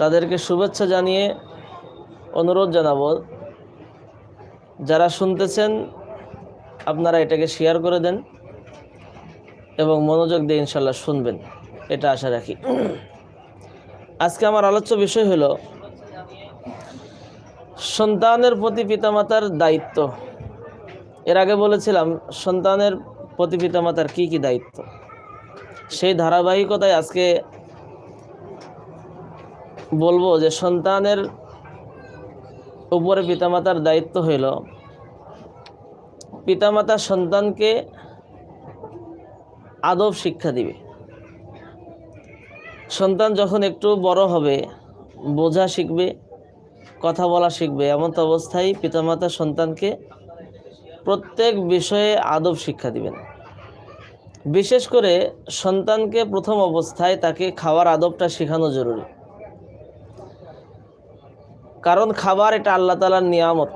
তাদেরকে শুভেচ্ছা জানিয়ে অনুরোধ জানাব, যারা শুনতেছেন, আপনারা এটাকে শেয়ার করে দেন এবং মনোযোগ দিয়ে ইনশাল্লাহ শুনবেন, এটা আশা রাখি। আজকে আমার আলোচ্য বিষয় হলো, সন্তানের প্রতি পিতামাতার দায়িত্ব। এর আগে বলেছিলাম, সন্তানের প্রতি পিতামাতার কী কী দায়িত্ব? সেই ধারাবাহিকতায় আজকে বলব যে সন্তানের উপরে পিতামাতার দায়িত্ব হইল। পিতামাতা সন্তানকে আদব শিক্ষা দিবে। সন্তান যখন একটু বড় হবে, বোঝা শিখবে, কথা বলা শিখবে, এমন অবস্থায় পিতামাতা সন্তানকে প্রত্যেক বিষয়ে আদব শিক্ষা দিবেন। বিশেষ করে সন্তানকে প্রথম অবস্থায় তাকে খাওয়ার আদবটা শেখানো জরুরি। কারণ খাবার এটা আল্লাহ তালার নিয়ামত।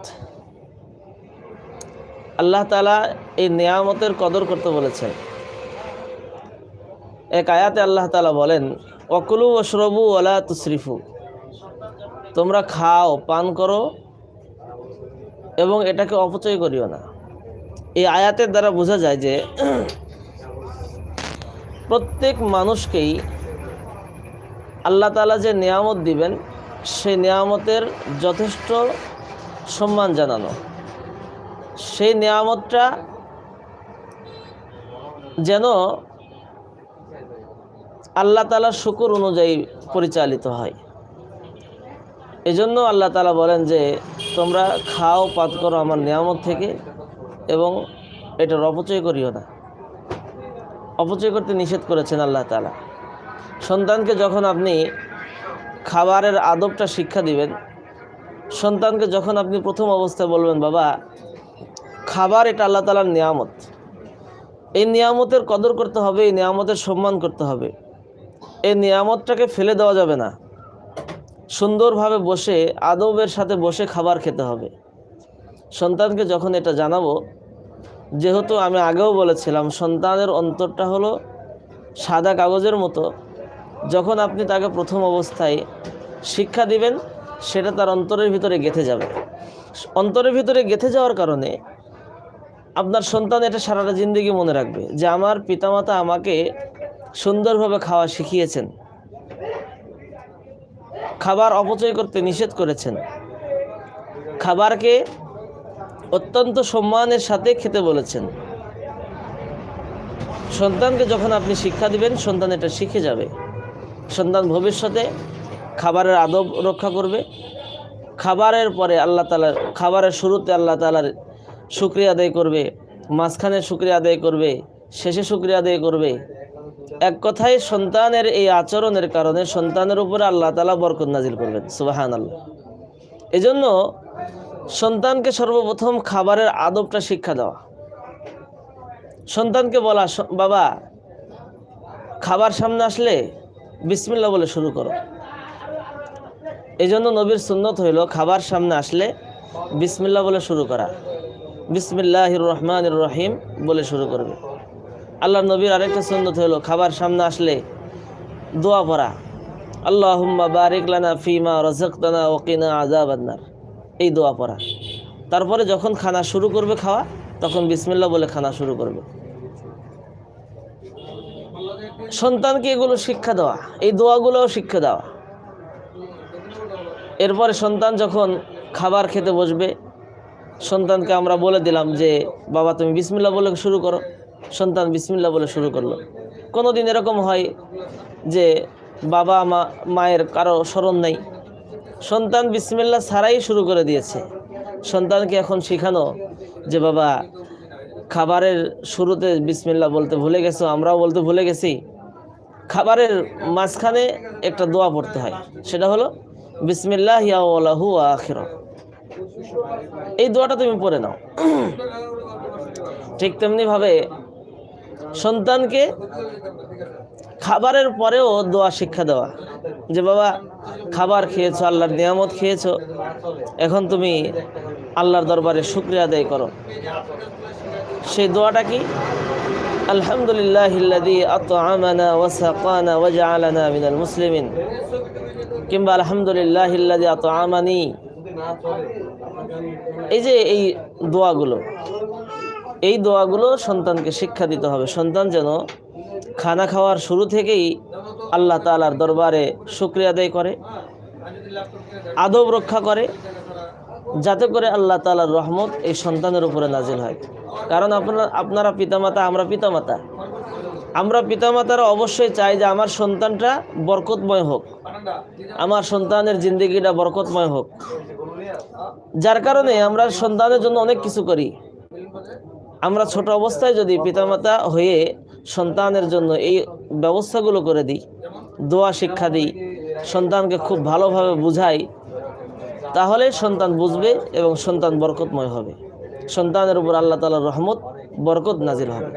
আল্লাহ তালা এই নিয়ামতের কদর করতে বলেছেন। এক আয়াতে আল্লাহ তালা বলেন অকুলু অশরবু ওলা তুসরিফু। তোমরা খাও, পান করো এবং এটাকে অপচয় করিও না। এই আয়াতের দ্বারা বোঝা যায় যে প্রত্যেক মানুষকেই আল্লাহ তালা যে নিয়ামত দিবেন সেই নিয়ামতের যথেষ্ট সম্মান জানানো। সেই নিয়ামতটা যেন আল্লাহ তালার শুকুর অনুযায়ী পরিচালিত হয়। এজন্য আল্লাহ তালা বলেন যে, তোমরা খাও পাত করো আমার নিয়ামত থেকে এবং এটার অপচয় করিও না। অপচয় করতে নিষেধ করেছেন আল্লাহ তালা সন্তানকে যখন আপনি খাবারের আদবটা শিক্ষা দিবেন। সন্তানকে যখন আপনি প্রথম অবস্থায় বলবেন, বাবা, খাবার এটা আল্লাহ তালার নিয়ামত। এই নিয়ামতের কদর করতে হবে, এই নিয়ামতের সম্মান করতে হবে। এই নিয়ামতটাকে ফেলে দেওয়া যাবে না। সুন্দরভাবে বসে, আদবের সাথে বসে খাবার খেতে হবে। সন্তানকে যখন এটা জানাব, যেহেতু আমি আগেও বলেছিলাম, সন্তানের অন্তরটা হলো সাদা কাগজের মতো যখন আপনি তাকে প্রথম অবস্থায় শিক্ষা দিবেন, সেটা তার অন্তরের ভিতরে গেঁথে যাবে। অন্তরের ভিতরে গেঁথে যাওয়ার কারণে আপনার সন্তান এটা সারাটা জিন্দগি মনে রাখবে যে আমার পিতামাতা আমাকে সুন্দরভাবে খাওয়া শিখিয়েছেন, খাবার অপচয় করতে নিষেধ করেছেন, খাবারকে অত্যন্ত সম্মানের সাথে খেতে বলেছেন। সন্তানকে যখন আপনি শিক্ষা দিবেন, সন্তান এটা শিখে যাবে। সন্তান ভবিষ্যতে খাবারের আদব রক্ষা করবে। খাবারের পরে আল্লাহ তালার খাবারের শুরুতে আল্লাহ তালার শুক্রিয়া আদায় করবে, মাঝখানে শুক্রিয়া আদায় করবে, শেষে শুক্রিয়া আদায় করবে। এক কথায় সন্তানের এই আচরণের কারণে সন্তানের উপরে আল্লাহ তালা বরকত নাজিল করবেন সুবাহান আল্লাহ এজন্য সন্তানকে সর্বপ্রথম খাবারের আদবটা শিক্ষা দেওয়া। সন্তানকে বলা, বাবা, খাবার সামনে আসলে বিসমিল্লা বলে শুরু করো। এই জন্য নবীর সুন্নত হইল খাবার সামনে আসলে বিসমিল্লা বলে শুরু করা। বিসমিল্লাহ রহমান রহিম বলে শুরু করবে। আল্লাহ নবীর আরেকটা সুন্নত হইল খাবার সামনে আসলে দোয়া পড়া। আল্লাহ বারিক লানা ফিমা রজকতানা ওকিনা আজাবান্নার এই দোয়া পড়া। তারপরে যখন খানা শুরু করবে খাওয়া, তখন বিসমিল্লা বলে খানা শুরু করবে। সন্তানকে এগুলো শিক্ষা দেওয়া, এই দোয়াগুলোও শিক্ষা দেওয়া। এরপরে সন্তান যখন খাবার খেতে বসবে, সন্তানকে আমরা বলে দিলাম যে, বাবা, তুমি বিসমিল্লা বলে শুরু করো। সন্তান বিসমিল্লা বলে শুরু করল। কোনো দিন এরকম হয় যে, বাবা, মা, মায়ের কারও স্মরণ নেই। সন্তান বিসমিল্লা ছাড়াই শুরু করে দিয়েছে। সন্তানকে এখন শেখানো যে, বাবা, খাবারের শুরুতে বিসমিল্লা বলতে ভুলে গেছো, আমরাও বলতে ভুলে গেছি। খাবারের মাঝখানে একটা দোয়া পড়তে হয়। সেটা হলো, বিসমিল্লাহ ইয়াওয়ালাহু আখির। এই দোয়াটা তুমি পড়ে নাও। ঠিক তেমনি ভাবে সন্তানকে খাবারের পরেও দোয়া শিক্ষা দেওয়া। যে, বাবা, খাবার খেয়েছো, আল্লাহর নিয়ামত খেয়েছো, এখন তুমি আল্লাহর দরবারে শুক্রিয়া আদায় করো। সেই দোয়াটা কি? আলহামদুলিল্লাহ আতআমানা ওয়া সাকানা ওয়া জাআলানা মিনাল মুসলিমিন। কিংবা আলহামদুলিল্লাহ আতআমানি। এই যে এই দোয়াগুলো এই দোয়াগুলো সন্তানকে শিক্ষা দিতে হবে। সন্তান যেন খানা খাওয়ার শুরু থেকেই আল্লাহ তালার দরবারে শুক্রিয়া আদায় করে। আদব রক্ষা করে, যাতে করে আল্লাহ তাআলার রহমত এই সন্তানের উপরে নাজিল হয়। কারণ আপনারা আপনারা পিতামাতা, আমরা পিতামাতা। আমরা পিতামাতারা অবশ্যই চাই যে আমার সন্তানটা বরকতময় হোক। আমার সন্তানের জিন্দগিটা বরকতময় হোক। যার কারণে আমরা সন্তানের জন্য অনেক কিছু করি। আমরা ছোট অবস্থায় যদি পিতামাতা হয়ে সন্তানের জন্য এই ব্যবস্থাগুলো করে দিই, দোয়া শিক্ষা দিই সন্তানকে খুব ভালোভাবে বুঝাই, তাহলে সন্তান বুঝবে এবং সন্তান বরকতময় হবে। সন্তানের উপর আল্লাহ তালার রহমত, বরকত নাজিল হবে।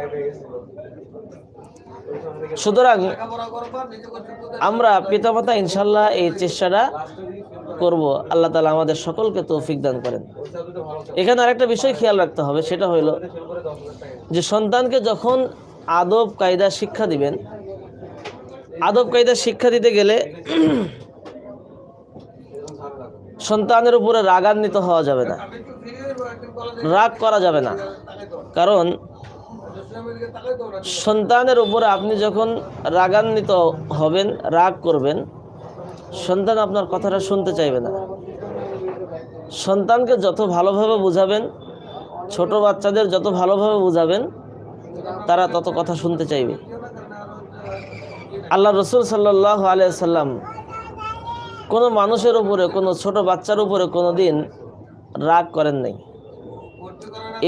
সুতরাং আমরা পিতামাতা ইনশাল্লাহ এই চেষ্টাটা করব। আল্লাহ তালা আমাদের সকলকে তৌফিক দান করেন। এখানে আরেকটা বিষয় খেয়াল রাখতে হবে, সেটা হইল যে সন্তানকে যখন আদব কায়দা শিক্ষা দিবেন আদব কায়দা শিক্ষা দিতে গেলে সন্তানের উপরে রাগান্বিত হওয়া যাবে না। রাগ করা যাবে না। কারণ সন্তানের উপরে আপনি যখন রাগান্বিত হবেন, রাগ করবেন, সন্তান আপনার কথাটা শুনতে চাইবে না। সন্তানকে যত ভালোভাবে বুঝাবেন, ছোট বাচ্চাদের যত ভালোভাবে বুঝাবেন, তারা তত কথা শুনতে চাইবে। আল্লাহ রসুল সাল্লাহ আলিয়াল্লাম কোনো মানুষের উপরে, কোনো ছোট বাচ্চার উপরে কোনো দিন রাগ করেন নাই।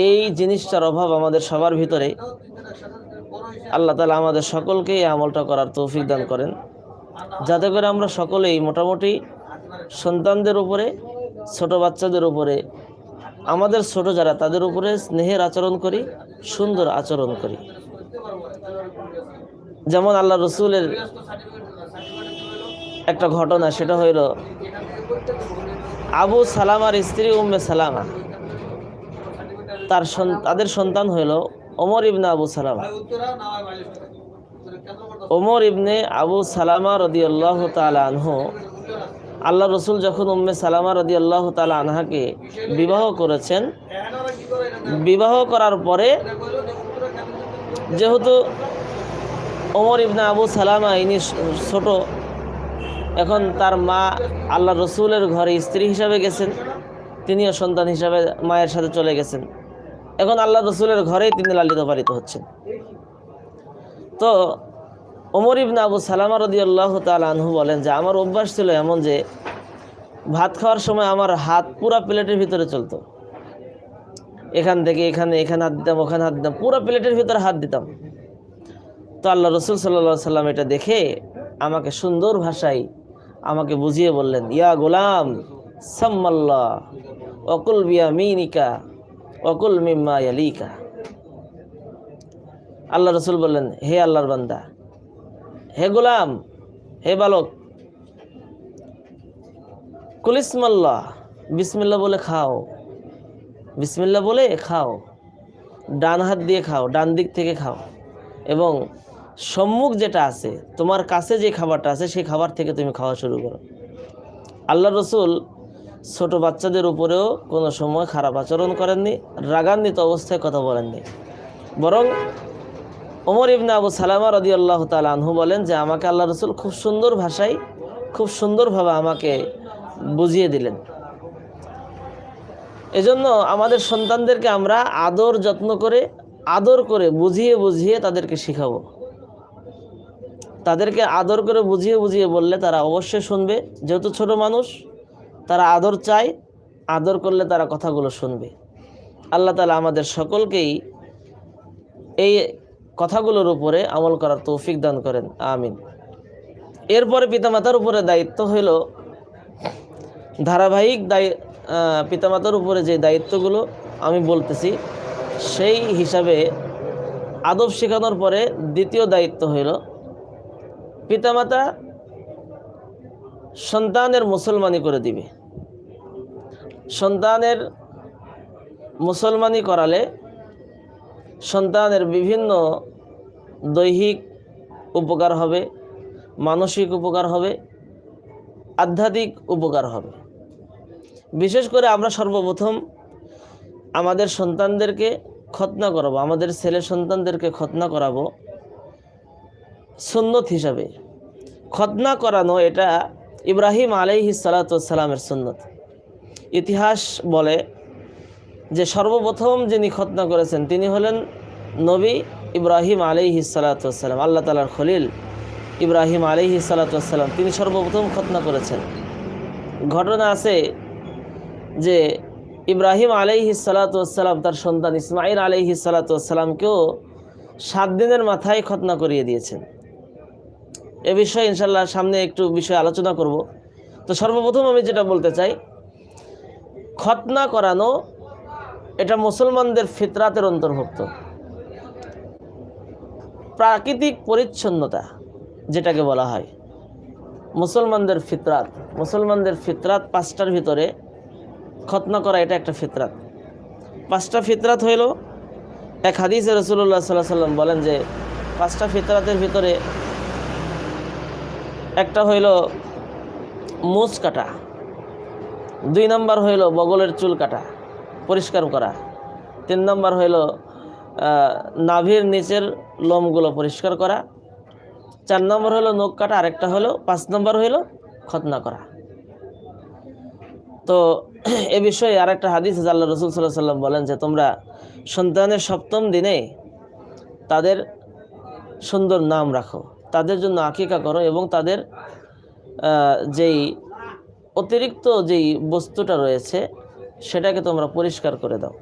এই জিনিসটার অভাব আমাদের সবার ভিতরে। আল্লাহ তালা আমাদের সকলকে এই আমলটা করার তৌফিক দান করেন। যাতে করে আমরা সকলেই মোটামুটি সন্তানদের উপরে, ছোট বাচ্চাদের উপরে, আমাদের ছোট যারা, তাদের উপরে স্নেহের আচরণ করি, সুন্দর আচরণ করি। যেমন আল্লাহ রসুলের একটা ঘটনা, সেটা হইল আবু সালামার স্ত্রী উম্মে সালামা, তার তাদের সন্তান হইল ওমর ইবনে আবু সালামা। ওমর ইবনে আবু সালামা রদি আল্লাহ আনহু, আল্লাহ রসুল যখন উম্মে সালামা রদি আল্লাহ আনহাকে বিবাহ করেছেন, বিবাহ করার পরে যেহেতু ওমর ইবনে আবু সালামা, ইনি ছোট। এখন তার মা আল্লাহ রসুলের ঘরে স্ত্রী হিসাবে গেছেন। তিনিও সন্তান হিসাবে মায়ের সাথে চলে গেছেন। এখন আল্লাহ রসুলের ঘরেই তিনি লালিত পালিত হচ্ছেন। তো ওমর ইবনে আবু সালামা রদি আল্লাহ আনহু বলেন যে, আমার অভ্যাস ছিল এমন যে, ভাত খাওয়ার সময় আমার হাত পুরা প্লেটের ভিতরে চলতো। এখান থেকে এখানে এখানে হাত দিতাম, ওখানে হাত দিতাম, পুরো প্লেটের ভিতরে হাত দিতাম। তো আল্লাহ রসুল সাল্লা সাল্লাম এটা দেখে আমাকে সুন্দর ভাষায় আমাকে বুঝিয়ে বললেন, ইয়া গোলাম, সাম্মাল্লাহ অকুল বিয়া মিনিকা অকুল মিম্মা ইয়ালিকা। আল্লাহ রসুল বললেন, হে আল্লাহর বান্দা, হে গোলাম, হে বালক কুলিসমাল্লাহ বিসমিল্লা বলে খাও বিসমিল্লা বলে খাও, ডান হাত দিয়ে খাও, ডান দিক থেকে খাও এবং সম্মুখ যেটা আছে, তোমার কাছে যে খাবারটা আছে, সেই খাবার থেকে তুমি খাওয়া শুরু করো। আল্লাহ রসুল ছোট বাচ্চাদের উপরেও কোনো সময় খারাপ আচরণ করেননি, রাগান্বিত অবস্থায় কথা বলেননি। বরং ওমর ইবনে আবু সালামা রদি আল্লাহ তাল আনহু বলেন যে, আমাকে আল্লাহ রসুল খুব সুন্দর ভাষায়, খুব সুন্দরভাবে আমাকে বুঝিয়ে দিলেন। এজন্য আমাদের সন্তানদেরকে আমরা আদর যত্ন করে, আদর করে বুঝিয়ে বুঝিয়ে তাদেরকে শেখাবো। তাদেরকে আদর করে বুঝিয়ে বুঝিয়ে বললে তারা অবশ্যই শুনবে। যেহেতু ছোট মানুষ, তারা আদর চায়, আদর করলে তারা কথাগুলো শুনবে। আল্লাহ তালা আমাদের সকলকেই এই কথাগুলোর উপরে আমল করার তৌফিক দান করেন। আমিন। এরপরে পিতামাতার উপরে দায়িত্ব হইল, ধারাবাহিক দায়ী পিতামাতার উপরে যে দায়িত্বগুলো আমি বলতেছি, সেই হিসাবে আদব শেখানোর পরে দ্বিতীয় দায়িত্ব হইল পিতামাতা সন্তানের মুসলমানি করে দিবে। সন্তানের মুসলমানি করালে সন্তানের বিভিন্ন দৈহিক উপকার হবে, মানসিক উপকার হবে, আধ্যাত্মিক উপকার হবে। বিশেষ করে আমরা সর্বপ্রথম আমাদের সন্তানদেরকে খতনা করাবো, আমাদের ছেলে সন্তানদেরকে খতনা করাবো। সুন্নত হিসাবে। খতনা করানো এটা ইব্রাহিম আলাইহি সালাতামের সুন্নত। ইতিহাস বলে যে সর্বপ্রথম যিনি খতনা করেছেন তিনি হলেন নবী ইব্রাহিম আলাইহি সালাতাম আল্লাহ তালার খলিল ইব্রাহিম আলাইহি সালাতাম তিনি সর্বপ্রথম খতনা করেছেন। ঘটনা আছে যে ইব্রাহিম আলাইহি সালাতাম তার সন্তান ইসমাইল আলাইহি সালাতামকেও সাত দিনের মাথায় খতনা করিয়ে দিয়েছেন। এ বিষয়ে ইনশাল্লাহ সামনে একটু বিষয়ে আলোচনা করব। তো সর্বপ্রথম আমি যেটা বলতে চাই খতনা করানো এটা মুসলমানদের ফিতরাতের অন্তর্ভুক্ত। প্রাকৃতিক পরিচ্ছন্নতা যেটাকে বলা হয়, মুসলমানদের ফিতরাত মুসলমানদের ফিতরাত পাঁচটার ভিতরে খতনা করা এটা একটা ফিতরাত। পাঁচটা ফিতরাত হইল, এক হাদিসে রসুল্লাহ সাল্লাহ সাল্লাম বলেন যে, পাঁচটা ফিতরাতের ভিতরে একটা হইল মুছ কাটা দুই নম্বর হইল বগলের চুল কাটা, পরিষ্কার করা, তিন নম্বর হইল নাভির নিচের লোমগুলো পরিষ্কার করা, চার নম্বর হলো নখ কাটা, আরেকটা হলো পাঁচ নম্বর হইল খতনা করা। তো এ বিষয়ে আরেকটা হাদিস আল্লাহ রসুল সাল্লাহ সাল্লাম বলেন যে, তোমরা সন্তানের সপ্তম দিনে তাদের সুন্দর নাম রাখো। তাদের জন্য আকিকা করো এবং তাদের যেই অতিরিক্ত যেই বস্তুটা রয়েছে সেটাকে তোমরা পরিষ্কার করে দাও।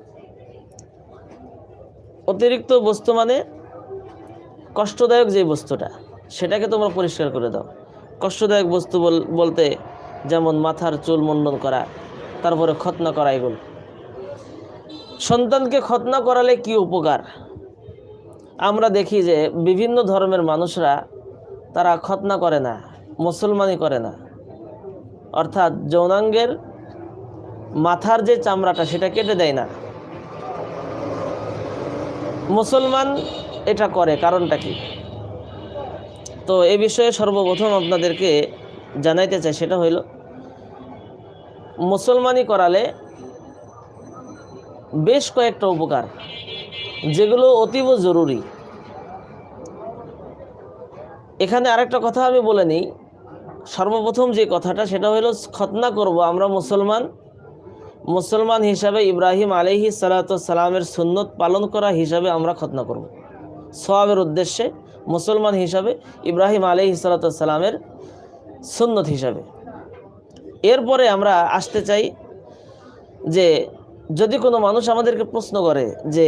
অতিরিক্ত বস্তু মানে কষ্টদায়ক যে বস্তুটা, সেটাকে তোমরা পরিষ্কার করে দাও। কষ্টদায়ক বস্তু বল- বলতে যেমন মাথার চুল মন্ডন করা, তারপরে খতনা করা এগুলো। সন্তানকে খতনা করালে কি উপকার? আমরা দেখি যে বিভিন্ন ধর্মের মানুষরা তারা খতনা করে না মুসলমানি করে না। অর্থাৎ যৌনাঙ্গের মাথার যে চামড়াটা, সেটা কেটে দেয় না। মুসলমান এটা করে, কারণটা কি? তো এ বিষয়ে সর্বপ্রথম আপনাদেরকে জানাইতে চাই, সেটা হইল মুসলমানি করালে বেশ কয়েকটা উপকার, যেগুলো অতীব জরুরি। এখানে আরেকটা কথা আমি বলে নিই। সর্বপ্রথম যে কথাটা, সেটা হলো খতনা করব আমরা মুসলমান। মুসলমান হিসাবে ইব্রাহিম আলহি সালাতামের সুন্নত পালন করা হিসাবে আমরা খতনা করব। সবের উদ্দেশ্যে, মুসলমান হিসাবে ইব্রাহিম আলহি সালাতামের সুন্নত হিসাবে। এরপরে আমরা আসতে চাই যে, যদি কোনো মানুষ আমাদেরকে প্রশ্ন করে যে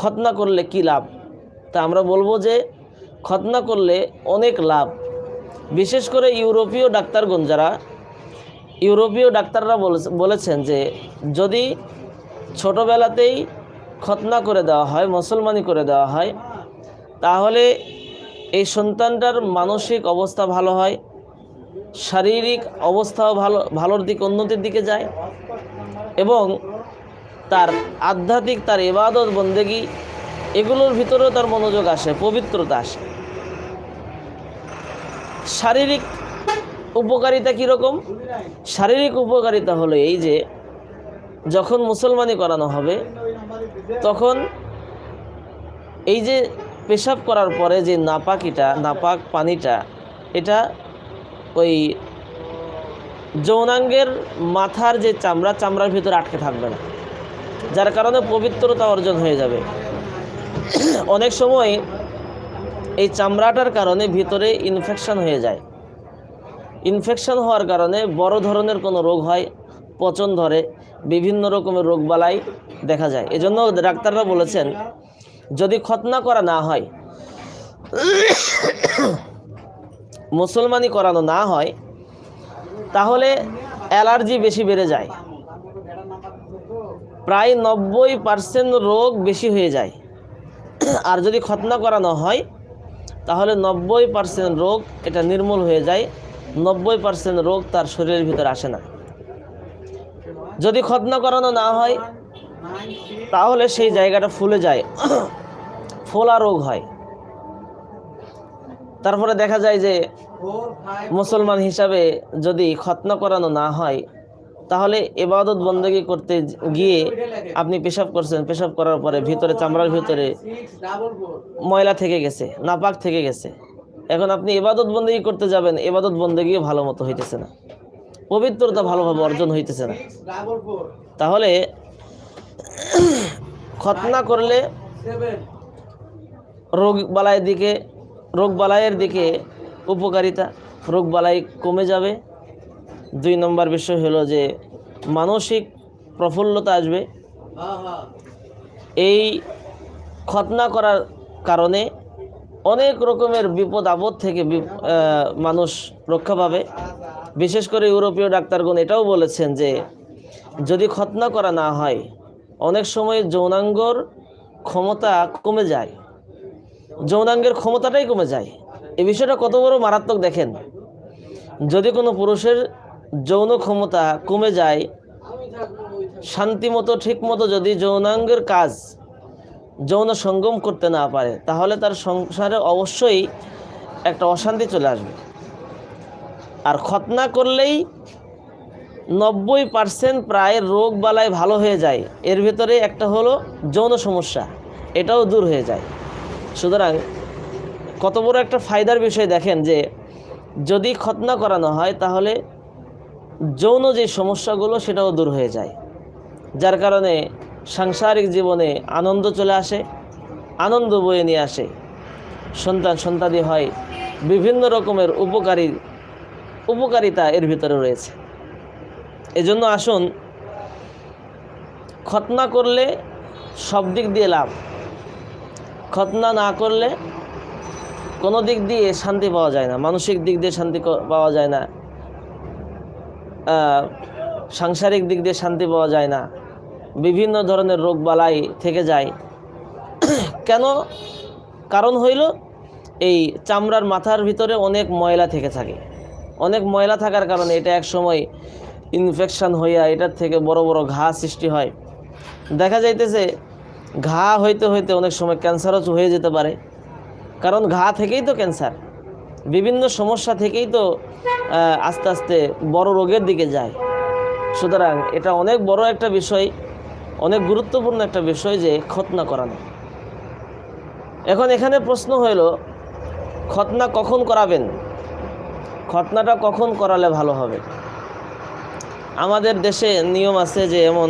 খতনা করলে কি লাভ? তা আমরা বলব যে খতনা করলে অনেক লাভ। বিশেষ করে ইউরোপীয় ডাক্তারগণ যারা, ইউরোপীয় ডাক্তাররা বলেছেন যে, যদি ছোটোবেলাতেই খতনা করে দেওয়া হয়, মুসলমানি করে দেওয়া হয়, তাহলে এই সন্তানটার মানসিক অবস্থা ভালো হয়, শারীরিক অবস্থাও ভালো, ভালোর দিকে, উন্নতির দিকে যায় এবং তার আধ্যাত্মিক, তার ইবাদত, বন্দেগী, এগুলোর ভিতরেও তার মনোযোগ আসে, পবিত্রতা আসে। শারীরিক উপকারিতা কীরকম? শারীরিক উপকারিতা হলো এই যে, যখন মুসলমানি করানো হবে, তখন এই যে পেশাব করার পরে যে নাপাকিটা, নাপাক পানিটা, এটা ওই যৌনাঙ্গের মাথার যে চামড়া, চামড়ার ভিতরে আটকে থাকবে না। যার কারণে পবিত্রতা অর্জন হয়ে যাবে। অনেক সময় এই চামড়াটার কারণে ভিতরে ইনফেকশন হয়ে যায়। ইনফেকশন হওয়ার কারণে বড় ধরনের কোনো রোগ হয়, পচন ধরে, বিভিন্ন রকমের রোগবালাই দেখা যায়। এজন্য ডাক্তাররা বলেছেন, যদি খতনা করা না হয়, মুসলমানি করানো না হয়, তাহলে অ্যালার্জি বেশি বেড়ে যায়। প্রায় নব্বই পার্সেন্ট রোগ বেশি হয়ে যায়। আর যদি খতনা করানো হয় তাহলে নব্বই পার্সেন্ট রোগ এটা নির্মূল হয়ে যায়, নব্বই পার্সেন্ট রোগ তার শরীরের ভিতরে আসে না। যদি খতনা করানো না হয়, তাহলে সেই জায়গাটা ফুলে যায়, ফোলা রোগ হয়। তারপরে দেখা যায় যে মুসলমান হিসাবে যদি খতনা করানো না হয় তাহলে এবাদত বন্দেগী করতে গিয়ে আপনি পেশাব করছেন। পেশাব করার পরে ভিতরে, চামড়ার ভিতরে ময়লা থেকে গেছে, নাপাক থেকে গেছে। এখন আপনি এবাদত বন্দেগী করতে যাবেন, এবাদত বন্দেগীও ভালো মতো হইতেছে না। পবিত্রতা ভালোভাবে অর্জন হইতেছে না। তাহলে খতনা করলে রোগ বালাইয়ের দিকে, রোগ বালাইয়ের দিকে উপকারিতা, রোগ বালাই কমে যাবে। দুই নম্বর বিষয় হলো যে মানসিক প্রফুল্লতা আসবে। এই খতনা করার কারণে অনেক রকমের বিপদ আপদ থেকে মানুষ রক্ষা পাবে। বিশেষ করে ইউরোপীয় ডাক্তারগণ এটাও বলেছেন যে যদি খতনা করা না হয়, অনেক সময় যৌনাঙ্গর ক্ষমতা কমে যায়। যৌনাঙ্গের ক্ষমতাটাই কমে যায়। এই বিষয়টা কত বড় মারাত্মক দেখেন। যদি কোনো পুরুষের যৌন ক্ষমতা কমে যায়, শান্তিমতো, ঠিকমতো যদি যৌনাঙ্গের কাজ যৌন সঙ্গম করতে না পারে, তাহলে তার সংসারে অবশ্যই একটা অশান্তি চলে আসবে। আর খতনা করলেই নব্বই পার্সেন্ট প্রায় রোগ বালায় ভালো হয়ে যায়। এর ভিতরে একটা হলো যৌন সমস্যা, এটাও দূর হয়ে যায়। সুতরাং কত বড় একটা ফায়দার বিষয় দেখেন যে, যদি খতনা করানো হয়, তাহলে যৌন যে সমস্যাগুলো সেটাও দূর হয়ে যায়। যার কারণে সাংসারিক জীবনে আনন্দ চলে আসে, আনন্দ বয়ে নিয়ে আসে। সন্তান সন্তানি হয়, বিভিন্ন রকমের উপকারী, উপকারিতা এর ভিতরে রয়েছে। এজন্য আসুন খতনা করলে সব দিক দিয়ে লাভ। খতনা না করলে কোনো দিক দিয়ে শান্তি পাওয়া যায় না, মানসিক দিক দিয়ে শান্তি পাওয়া যায় না। সাংসারিক দিক দিয়ে শান্তি পাওয়া যায় না। বিভিন্ন ধরনের রোগ বালাই থেকে যায়। কেন? কারণ হইল এই চামড়ার মাথার ভিতরে অনেক ময়লা থেকে থাকে। অনেক ময়লা থাকার কারণে এটা এক সময় ইনফেকশান হইয়া এটার থেকে বড় বড় ঘা সৃষ্টি হয়। দেখা যাইতেছে ঘা হইতে হইতে অনেক সময় ক্যান্সারও হয়ে যেতে পারে। কারণ ঘা থেকেই তো ক্যান্সার বিভিন্ন সমস্যা থেকেই তো আস্তে আস্তে বড় রোগের দিকে যায়। সুতরাং এটা অনেক বড় একটা বিষয়, অনেক গুরুত্বপূর্ণ একটা বিষয় যে খতনা করানো এখন এখানে প্রশ্ন হইল খতনা কখন করাবেন? খতনাটা কখন করালে ভালো হবে? আমাদের দেশে নিয়ম আছে যে এমন,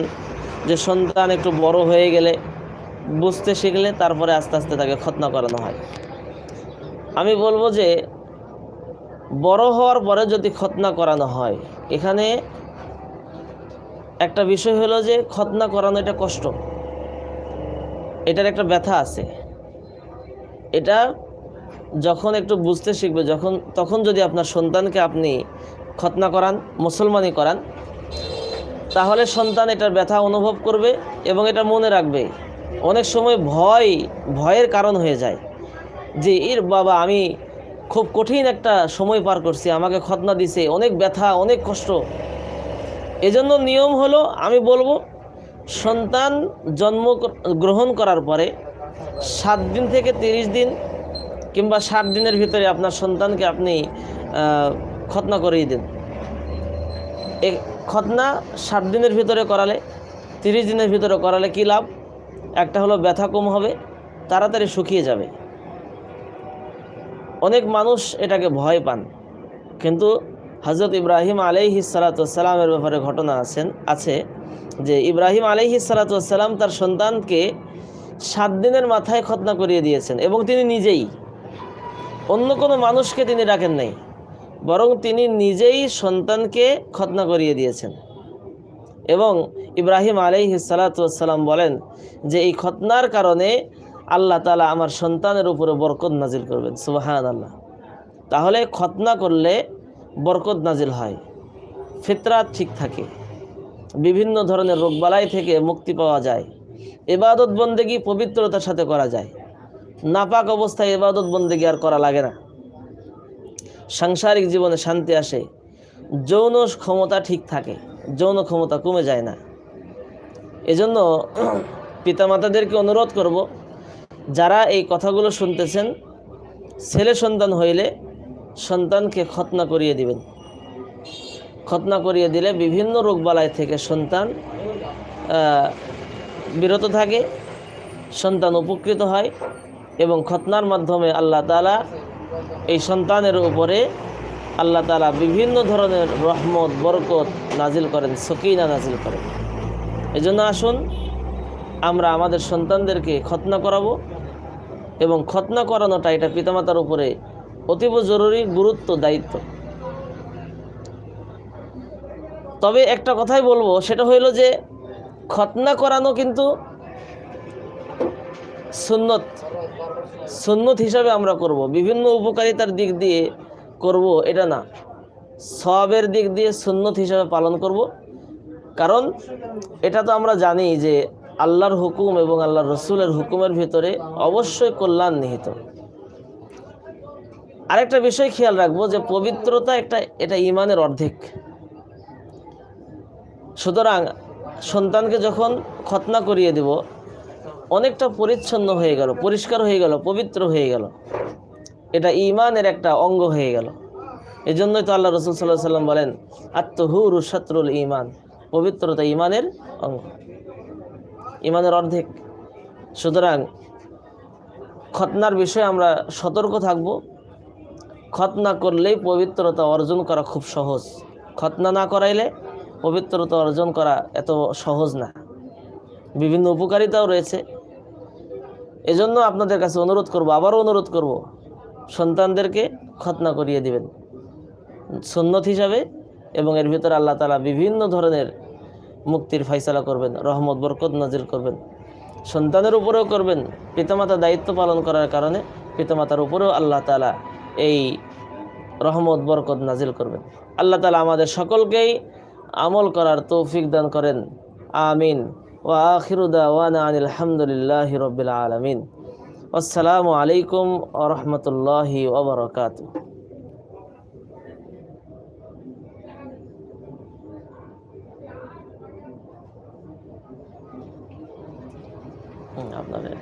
যে সন্তান একটু বড় হয়ে গেলে বুঝতে শিখলে তারপরে আস্তে আস্তে তাকে খতনা করানো হয়। আমি বলব যে বড় হওয়ার পরে যদি খতনা করানো হয়, এখানে একটা বিষয় হলো যে খতনা করানো এটা কষ্ট। এটার একটা ব্যথা আছে। এটা যখন একটু বুঝতে শিখবে, যখন, তখন যদি আপনার সন্তানকে আপনি খতনা করান মুসলমানি করান, তাহলে সন্তান এটার ব্যথা অনুভব করবে এবং এটা মনে রাখবে। অনেক সময় ভয়, ভয়ের কারণ হয়ে যায় যে এর বাবা, আমি খুব কঠিন একটা সময় পার করছি। আমাকে খতনা দিছে। অনেক ব্যথা, অনেক কষ্ট। এজন্য নিয়ম হলো, আমি বলব, সন্তান জন্ম গ্রহণ করার পরে সাত দিন থেকে তিরিশ দিন কিংবা ষাট দিনের ভিতরে আপনার সন্তানকে আপনি খতনা করিয়ে দিন। এ খতনা ষাট দিনের ভিতরে করালে, তিরিশ দিনের ভিতরে করালে কী লাভ? একটা হলো ব্যথা কম হবে, তাড়াতাড়ি শুকিয়ে যাবে। অনেক মানুষ এটাকে ভয় পান। কিন্তু হজরত ইব্রাহিম আলাইহি সালাতামের ব্যাপারে ঘটনা আছেন আছে যে ইব্রাহিম আলাইহি সালাতাম তার সন্তানকে সাত দিনের মাথায় খতনা করিয়ে দিয়েছেন এবং তিনি নিজেই, অন্য কোনো মানুষকে তিনি রাখেন নাই, বরং তিনি নিজেই সন্তানকে খতনা করিয়ে দিয়েছেন। এবং ইব্রাহিম আলাইহি সালাতাম বলেন যে এই খতনার কারণে আল্লাহ তালা আমার সন্তানের উপরে বরকত নাজিল করবেন সুবাহান আল্লাহ তাহলে খতনা করলে বরকত নাজিল হয় ফিতরাত ঠিক থাকে, বিভিন্ন ধরনের রোগবালাই থেকে মুক্তি পাওয়া যায় এবাদত বন্দেগি পবিত্রতার সাথে করা যায়, নাপাক অবস্থায় এবাদত বন্দেগি আর করা লাগে না। সাংসারিক জীবনে শান্তি আসে, যৌন ক্ষমতা ঠিক থাকে, যৌন ক্ষমতা কমে যায় না। এজন্য পিতামাতাদেরকে অনুরোধ করব যারা এই কথাগুলো শুনতেছেন, ছেলে সন্তান হইলে সন্তানকে খতনা করিয়ে দিবেন। খতনা করিয়ে দিলে বিভিন্ন রোগবালাই থেকে সন্তান বিরত থাকে, সন্তান উপকৃত হয় এবং খতনার মাধ্যমে আল্লাহ তালা এই সন্তানের উপরে আল্লাহ তালা বিভিন্ন ধরনের রহমত, বরকত নাজিল করেন, সকিনা নাজিল করেন। এজন্য আসুন, আমরা আমাদের সন্তানদেরকে খতনা করাবো। এবং খতনা করানোটা এটা পিতামাতার উপরে অতীব জরুরি গুরুত্ব, দায়িত্ব। তবে একটা কথাই বলব, সেটা হইল যে খতনা করানো কিন্তু সুন্নত। সুন্নত হিসাবে আমরা করব। বিভিন্ন উপকারিতার দিক দিয়ে করব এটা না। সবের দিক দিয়ে সুন্নত হিসাবে পালন করব। কারণ এটা তো আমরা জানি যে আল্লাহর হুকুম এবং আল্লাহর রসুলের হুকুমের ভিতরে অবশ্যই কল্যাণ নিহিত। আরেকটা বিষয় খেয়াল রাখব যে পবিত্রতা একটা, এটা ইমানের অর্ধেক। সুতরাং সন্তানকে যখন খতনা করিয়ে দেব, অনেকটা পরিচ্ছন্ন হয়ে গেল, পরিষ্কার হয়ে গেল, পবিত্র হয়ে গেল। এটা ইমানের একটা অঙ্গ হয়ে গেল। এই জন্যই তো আল্লাহ রসুল সাল্লাহ সাল্লাম বলেন, আত্মহুর শত্রুল ইমান পবিত্রতা ইমানের অঙ্গ। ইমানের অর্ধেক। সুতরাং খতনার বিষয়ে আমরা সতর্ক থাকব। খতনা করলেই পবিত্রতা অর্জন করা খুব সহজ। খতনা না করাইলে পবিত্রতা অর্জন করা এত সহজ না। বিভিন্ন উপকারিতাও রয়েছে। এজন্য আপনাদের কাছে অনুরোধ করব, আবারও অনুরোধ করব, সন্তানদেরকে খতনা করিয়ে দিবেন। সুন্নত হিসাবে এবং এর ভিতরে আল্লাহ তালা বিভিন্ন ধরনের মুক্তির ফাইসালা করবেন, রহমত, বরকত নাজিল করবেন। সন্তানের উপরেও করবেন, পিতামাতা দায়িত্ব পালন করার কারণে পিতামাতার উপরেও আল্লাহ তালা এই রহমত, বরকত নাজিল করবেন। আল্লাহ তালা আমাদের সকলকেই আমল করার তৌফিক দান করেন। আমিন। ও আখিরুদা আনিল হামদুলিল্লাহ রবিল আলমিন। আসসালামু আলাইকুম রহমতুল্লাহি ওবরকাত আপনাদের